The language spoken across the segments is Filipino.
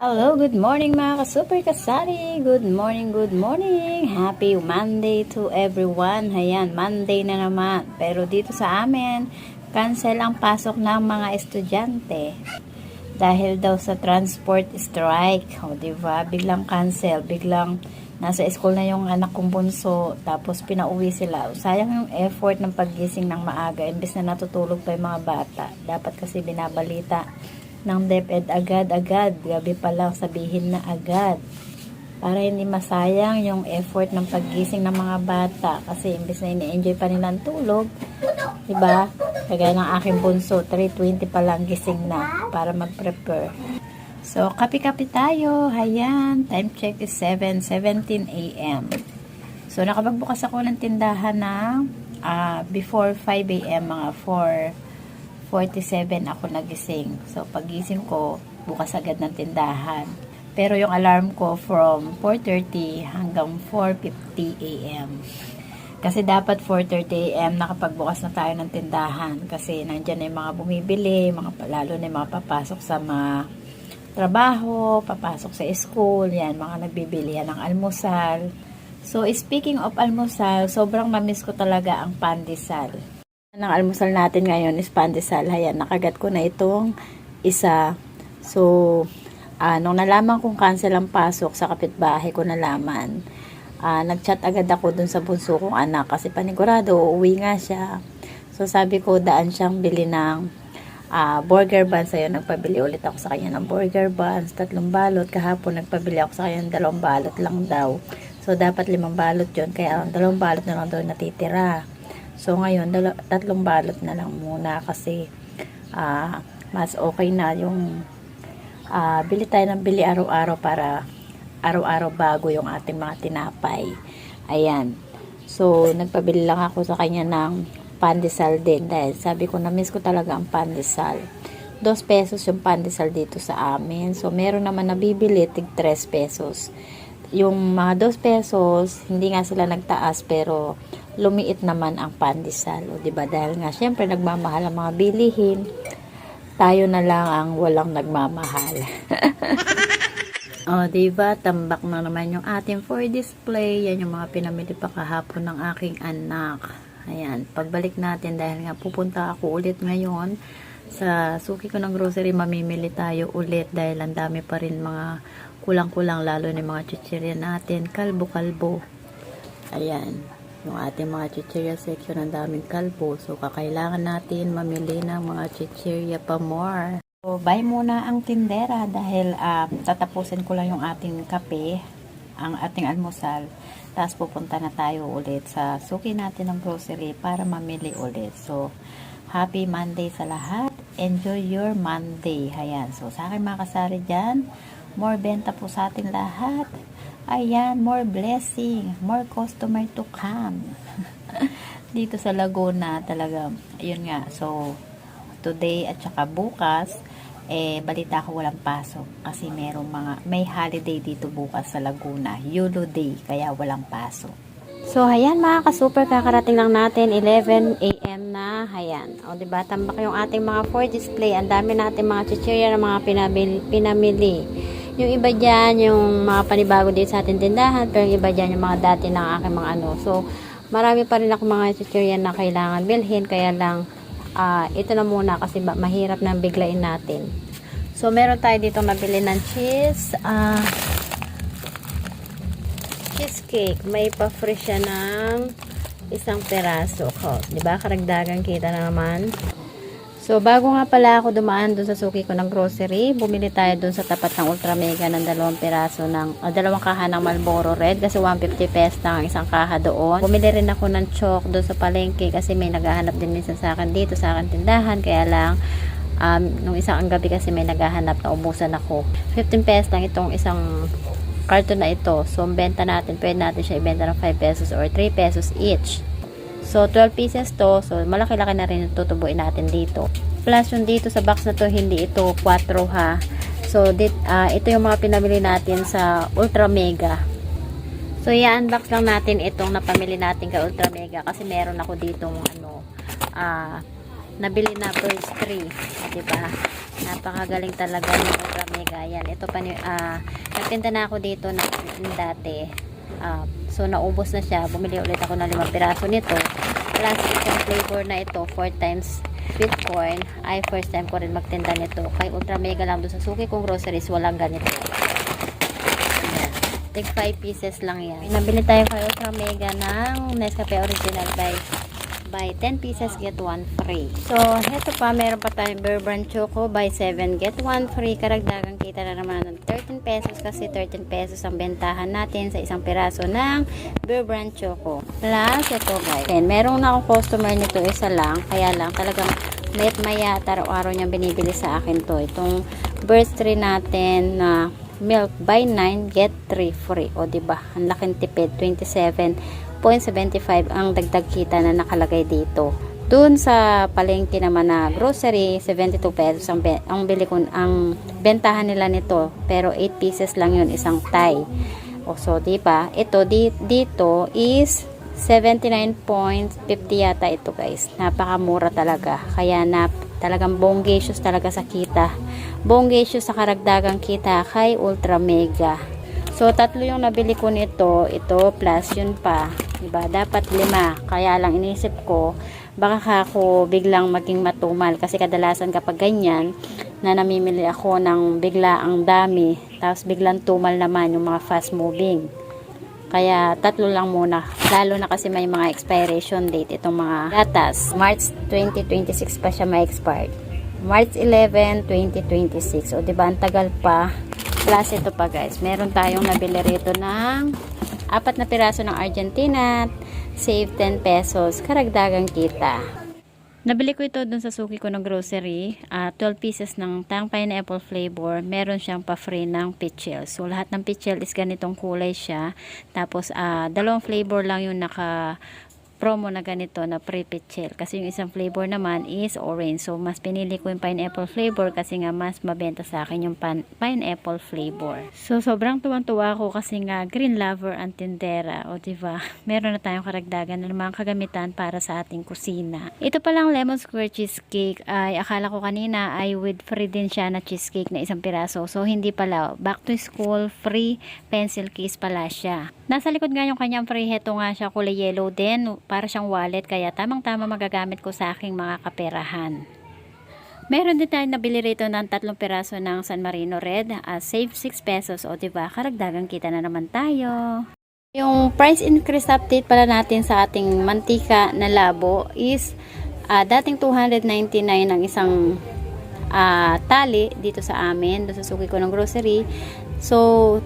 Hello, good morning mga ka-super kasari. Good morning, good morning. Happy Monday to everyone. Ayan, Monday na naman. Pero dito sa amin, cancel ang pasok ng mga estudyante. Dahil daw sa transport strike. O, diba? Biglang cancel. Biglang nasa school na yung anak kong bunso. Tapos pinauwi sila. Sayang yung effort ng paggising ng maaga. Imbes na natutulog pa yung mga bata. Dapat kasi binabalita ng DepEd agad-agad. Gabi pa lang sabihin na agad. Para hindi masayang yung effort ng paggising ng mga bata. Kasi imbes na ini-enjoy pa nila ang tulog, diba? Kagaya ng aking bunso, 3.20 pa lang gising na para mag-prepare. So, kapi-kapi tayo. Hayan, time check is 7.17 a.m. So, nakapagbukas ako ng tindahan na ah, before 5 a.m. mga 4 47 ako nagising. So, pagising ko, bukas agad ng tindahan. Pero yung alarm ko from 4.30 hanggang 4.50 a.m. Kasi dapat 4.30 a.m. nakapagbukas na tayo ng tindahan. Kasi nandyan na yung mga bumibili, mga, lalo na yung mga papasok sa mga trabaho, papasok sa school, yan, mga nagbibili yan ng almusal. So, speaking of almusal, sobrang mamiss ko talaga ang pandesal ng almusal natin ngayon is pandesal. Ayan, nakagat ko na itong isa. So, ah, nung nalaman kong cancel ang pasok sa kapitbahay ko nalaman, ah, nagchat agad ako dun sa bunso kong anak kasi panigurado, uuwi nga siya. So, sabi ko, daan siyang bili ng ah, burger buns. Ayun, nagpabili ulit ako sa kanya ng burger buns, tatlong balot. Kahapon, nagpabili ako sa kanya ng dalawang balot lang daw. So, dapat limang balot yon Kaya, ang dalawang balot na lang daw natitira. So, ngayon, tatlong balot na lang muna kasi ah, mas okay na yung ah, bili tayo ng bili araw-araw para araw-araw bago yung ating mga tinapay. Ayan. So, nagpabili lang ako sa kanya ng pandesal din dahil sabi ko na miss ko talaga ang pandesal. Dos pesos yung pandesal dito sa amin. So, meron naman nabibili, tig 3 pesos. Yung mga 2 pesos, hindi nga sila nagtaas pero lumiit naman ang pandesal. O, diba? Dahil nga, syempre, nagmamahal ang mga bilihin. Tayo na lang ang walang nagmamahal. o, diba? Tambak na naman yung ating for display. Yan yung mga pinamili pa kahapon ng aking anak. Ayan. Pagbalik natin dahil nga pupunta ako ulit ngayon sa suki ko ng grocery mamimili tayo ulit dahil ang dami pa rin mga kulang-kulang lalo yung mga chichirya natin kalbo-kalbo ayan yung ating mga chichirya section ang daming kalbo so kakailangan natin mamili ng mga chichirya pa more so buy muna ang tindera dahil ah, tatapusin ko lang yung ating kape ang ating almusal tapos pupunta na tayo ulit sa suki natin ng grocery para mamili ulit so Happy Monday sa lahat. Enjoy your Monday. Ayan. So, sa akin mga kasari dyan, more benta po sa ating lahat. Ayan, more blessing. More customer to come. Dito sa Laguna talaga. Ayun nga. So, today at saka bukas, eh, balita ko walang pasok. Kasi merong mga, may holiday dito bukas sa Laguna. Yulo Day. Kaya walang pasok. So, ayan mga ka-super, kakarating lang natin 11 a.m. na, ayan. O, diba, tambak yung ating mga for display. Ang dami natin mga chichirya na mga pinamili, pinamili. Yung iba dyan, yung mga panibago dito sa ating tindahan, pero yung iba dyan, yung mga dati ng aking mga ano. So, marami pa rin ako mga chichirya na kailangan bilhin, kaya lang, ah, ito na muna kasi mahirap na biglain natin. So, meron tayo dito nabili ng cheese, ah, cheesecake. May pa-free siya ng isang peraso. Ko, di ba? Karagdagan kita na naman. So, bago nga pala ako dumaan dun sa suki ko ng grocery, bumili tayo dun sa tapat ng Ultra Mega ng dalawang peraso ng, ah, dalawang kaha ng Marlboro Red kasi 150 pesos lang ang isang kaha doon. Bumili rin ako ng chalk dun sa palengke kasi may naghahanap din minsan sa akin dito sa akin tindahan. Kaya lang, um, nung isang ang gabi kasi may naghahanap na ubusan ako. 15 pesos lang itong isang carton na ito. So, benta natin, pwede natin siya ibenta ng 5 pesos or 3 pesos each. So, 12 pieces to. So, malaki-laki na rin tutubuin natin dito. Plus, yung dito sa box na to, hindi ito 4 ha. So, dit, ah, ito yung mga pinamili natin sa Ultra Mega. So, i-unbox lang natin itong napamili natin kay Ultra Mega kasi meron ako dito ano, ah, nabili na birds 3. Diba? Napakagaling talaga ng Ultra Mega. Yan, ito pa ni, ah, nagtinda na ako dito na dati. Ah, so, naubos na siya. Bumili ulit ako ng limang piraso nito. Plus, itong flavor na ito, 4 times sweet corn. Ay, first time ko rin magtinda nito. Kay Ultra Mega lang doon sa suki kong groceries, walang ganito. Ayan. Tig 5 pieces lang yan. Nabili tayo kay Ultra Mega ng Nescafe Original by by 10 pieces get 1 free. So, heto pa, meron pa tayong Bear Brand Choco by 7 get 1 free. Karagdagang kita na naman ng 13 pesos kasi 13 pesos ang bentahan natin sa isang piraso ng Bear Brand Choco. Plus, ito guys. Then, merong na akong customer nito isa lang. Kaya lang, talagang mayat maya araw-araw niyang binibili sa akin to. Itong birthday natin na milk by 9 get 3 free. O, di ba Ang laking tipid. 27.75 ang dagdag kita na nakalagay dito. Doon sa palengke naman na grocery, 72 pesos ang, ang bili ko, ang bentahan nila nito. Pero 8 pieces lang yun, isang tie. O so, di ba? Ito, di, dito is 79.50 yata ito guys. Napakamura talaga. Kaya na talagang bonggesius talaga sa kita. Bonggesius sa karagdagang kita kay Ultra Mega. So, tatlo yung nabili ko nito. Ito, plus yun pa. Diba? Dapat lima. Kaya lang inisip ko, baka ako biglang maging matumal. Kasi kadalasan kapag ganyan, na namimili ako ng bigla ang dami. Tapos biglang tumal naman yung mga fast moving. Kaya tatlo lang muna. Lalo na kasi may mga expiration date itong mga gatas. March 2026 pa siya ma-expire. March 11, 2026. O diba, ang tagal pa. Plus ito pa guys. Meron tayong nabili rito ng apat na piraso ng Argentina. Save 10 pesos. Karagdagang kita. Nabili ko ito dun sa suki ko ng grocery. ah 12 pieces ng tang pineapple flavor. Meron siyang pa-free ng pichel. So, lahat ng pichel is ganitong kulay siya. Tapos, ah dalawang flavor lang yung naka promo na ganito na pre-pichel. Kasi yung isang flavor naman is orange. So, mas pinili ko yung pineapple flavor kasi nga mas mabenta sa akin yung pineapple flavor. So, sobrang tuwang-tuwa ako kasi nga green lover ang tindera. O, diba? Meron na tayong karagdagan ng mga kagamitan para sa ating kusina. Ito palang lemon square cheesecake ay akala ko kanina ay with free din siya na cheesecake na isang piraso. So, hindi pala. Back to school, free pencil case pala siya. Nasa likod nga yung kanyang free heto nga siya kulay yellow din para siyang wallet kaya tamang-tama magagamit ko sa aking mga kaperahan. Meron din tayo nabili rito ng tatlong piraso ng San Marino Red. ah, save 6 pesos o diba karagdagang kita na naman tayo. Yung price increase update pala natin sa ating mantika na labo is ah, dating 299 ang isang ah, tali dito sa amin, doon sa suki ko ng grocery. So,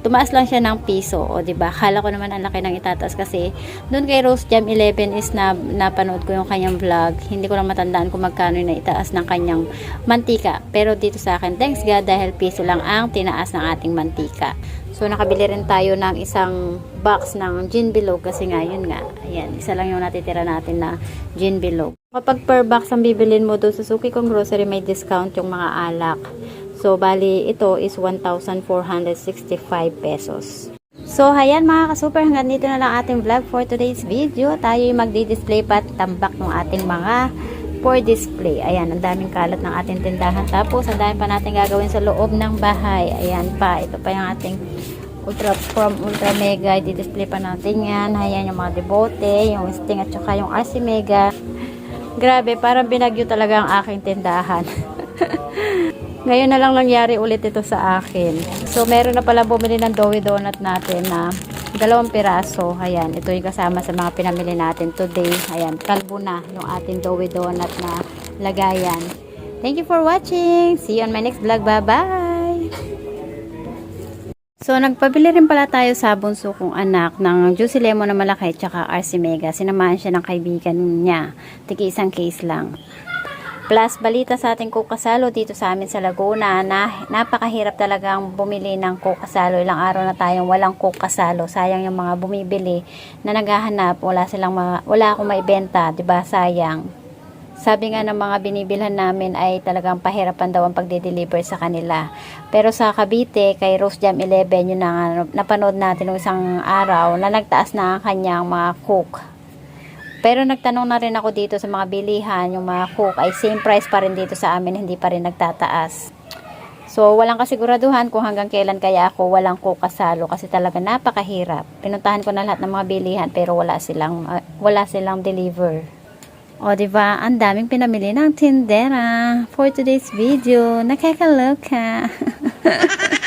tumaas lang siya ng piso. O, ba? Kala ko naman ang laki ng itataas kasi doon kay Rose Jam 11 is na napanood ko yung kanyang vlog. Hindi ko lang matandaan kung magkano yung itaas ng kanyang mantika. Pero dito sa akin, thanks God dahil piso lang ang tinaas ng ating mantika. So, nakabili rin tayo ng isang box ng gin bilog kasi nga, yun nga. Ayan, isa lang yung natitira natin na gin bilog. Kapag per box ang bibilin mo doon sa suki kong grocery, may discount yung mga alak. So, bali, ito is 1,465 pesos. So, hayan mga kasuper, hanggang dito na lang ating vlog for today's video. Tayo yung magdi-display pa at tambak ng ating mga for display. Ayan, ang daming kalat ng ating tindahan. Tapos, ang dami pa natin gagawin sa loob ng bahay. Ayan pa, ito pa yung ating ultra from ultra mega i-display pa natin yan ayan yung mga debote yung sting at saka yung RC mega grabe parang binagyo talaga ang aking tindahan ngayon na lang nangyari ulit ito sa akin. So meron na pala bumili ng doughy donut natin na dalawang piraso. Ayan ito yung kasama sa mga pinamili natin today. Ayan kalbo na yung ating doughy donut na lagayan. Thank you for watching. See you on my next vlog. Bye bye So, nagpabili rin pala tayo sa bunso kong anak ng Juicy Lemon na malaki tsaka RC Mega. Sinamahan siya ng kaibigan niya. Tiki isang case lang. Plus, balita sa ating kukasalo dito sa amin sa Laguna na napakahirap talagang bumili ng kukasalo. Ilang araw na tayong walang kukasalo. Sayang yung mga bumibili na naghahanap. Wala silang mga, wala akong maibenta. ba Sayang. Sabi nga ng mga binibilhan namin ay talagang pahirapan daw ang pagde-deliver sa kanila. Pero sa Cavite, kay Rose Jam 11, yun na napanood natin ng isang araw na nagtaas na ang kanyang mga cook. Pero nagtanong na rin ako dito sa mga bilihan, yung mga cook ay same price pa rin dito sa amin, hindi pa rin nagtataas. So, walang kasiguraduhan kung hanggang kailan kaya ako walang kukasalo kasi talaga napakahirap. Pinuntahan ko na lahat ng mga bilihan pero wala silang ah, wala silang deliver. O, di ba? Ang daming pinamili ng tindera for today's video. Nakakaloka.